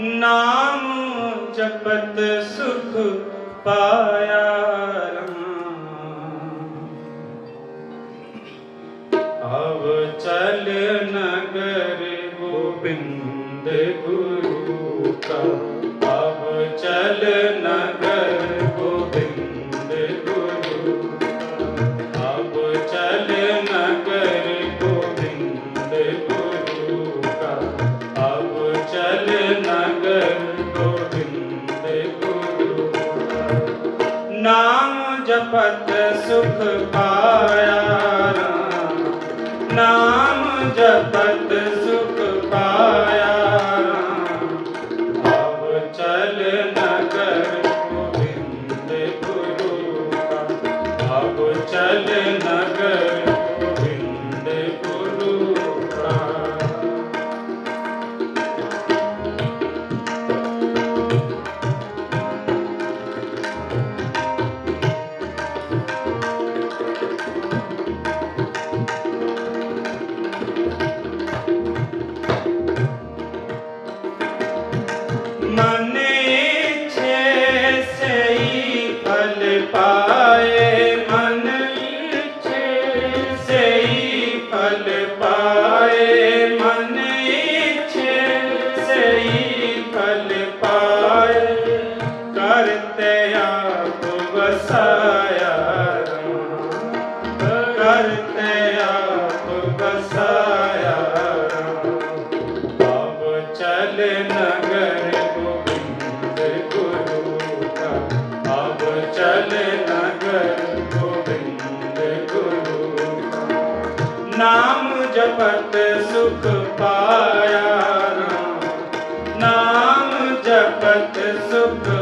ਨਾਮ ਜਪਤ ਸੁਖ ਪਾਇਆ ਰਾਮ। ਅਵ ਚਲ ਨਗਰ ਗੋਬਿੰਦ ਗੁਰੂ ਕਾ। ਅਵ ਚਲ ਨਗਰ ਸੁਖ ਪਾਇਆ। ਜਪਤ ਸੁਖ ਪਾਇਆ ਨਾਮ ਜਪਤ ਸੁਖ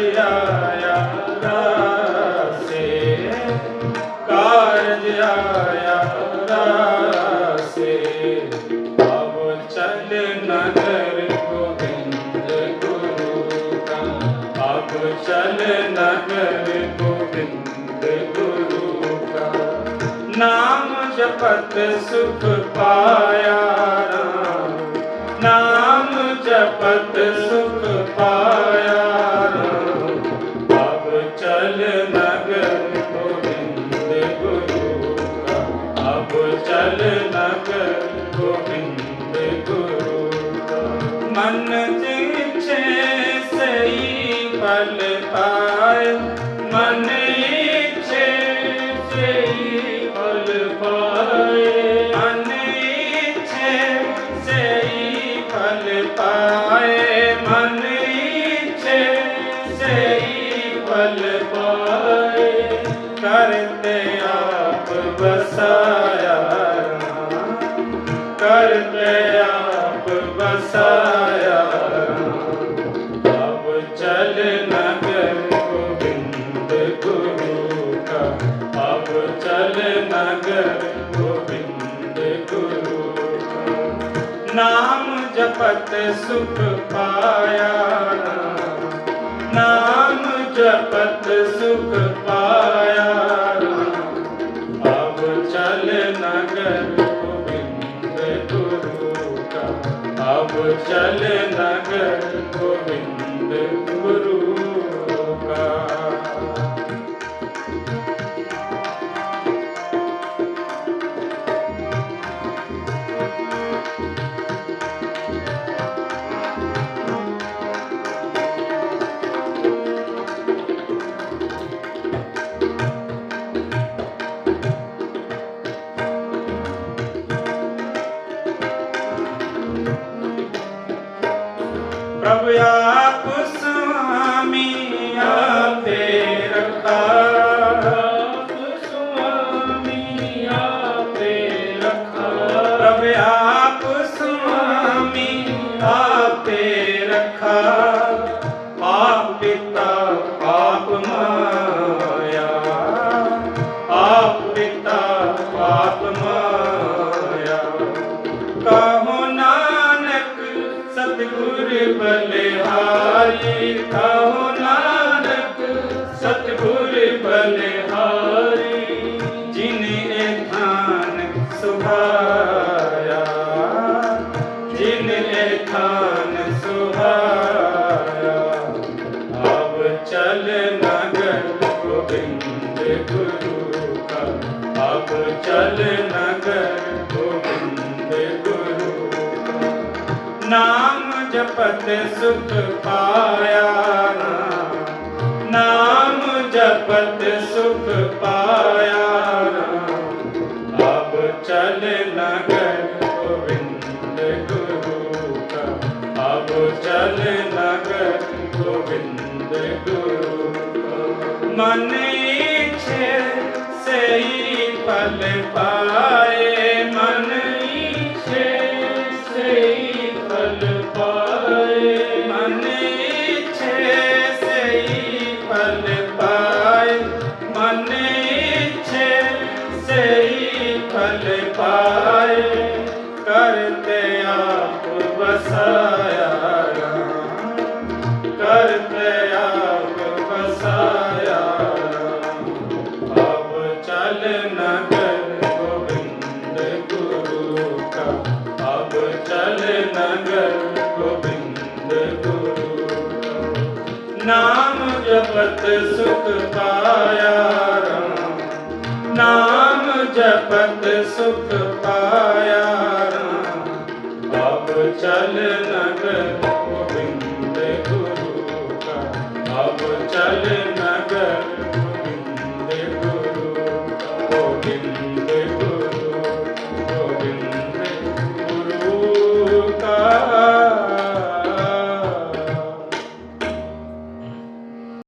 ਆਇਆ ਰਾਸੇ ਕਾਰਜ ਆਇਆ ਰਾਸੇ। ਆਵ ਚਲ ਨਗਰ ਗੋਬਿੰਦ ਗੁਰੂ ਕਾ ਆਵ ਚਲ ਨਗਰ ਗੋਬਿੰਦ ਗੁਰੂ ਕਾ ਨਾਮ ਜਪਤ ਸੁਖ ਪਾਇਆ ਰਾਮ। ਨਾਮ ਜਪਤ ਸੁਖ ਪਾਇਆ ਫਲ ਪਾਏ ਮਨ ਇੱਛੇ ਸਈ ਫਲ ਪਾਏ ਮਨ ਇੱਛੇ ਸਈ ਫਲ ਪਾਏ ਮਨ ਇੱਛੇ ਸਈ ਫਲ ਪਾਏ ਕਰਤੇ ਆਪ ਬਸਾ ਜਪਤ ਸੁਖ ਪਾਇਆ ਨਾਮ ਜਪਤ ਸੁਖ ਪਾਇਆ ਅਬ ਚਲ ਨਗਰ ਗੋਬਿੰਦ ਗੁਰੂ ਕਾ ਅਬ ਚਲ ਨਗਰ ਗੋਬਿੰਦ ਆਪ ਮਾਇਆ ਚਲ ਨਗਰ ਗੋਬਿੰਦ ਗੁਰੂ ਕਾ ਅਬ ਚਲ ਨਗਰ ਗੋਬਿੰਦ ਗੁਰੂ ਕਾ ਨਾਮ ਜਪਤ ਸੁਖ ਪਾਇਆ ਨਾਮ ਨਾਮ ਜਪਤ ਸੁਖ ਪਾਇਆ ਨਾਮ ਚਲ ਨਗਰ ਮਨ ਇਛੇ ਸਈ ਫਲ ਪਾਏ। ਜਪਤ ਸੁਖ ਪਾਇਆ ਰਾਮ। ਸੁਖ ਪਾਇਆ ਚਲ ਨਗਰ ਗੁਰੂ ਕਾ। ਆਪ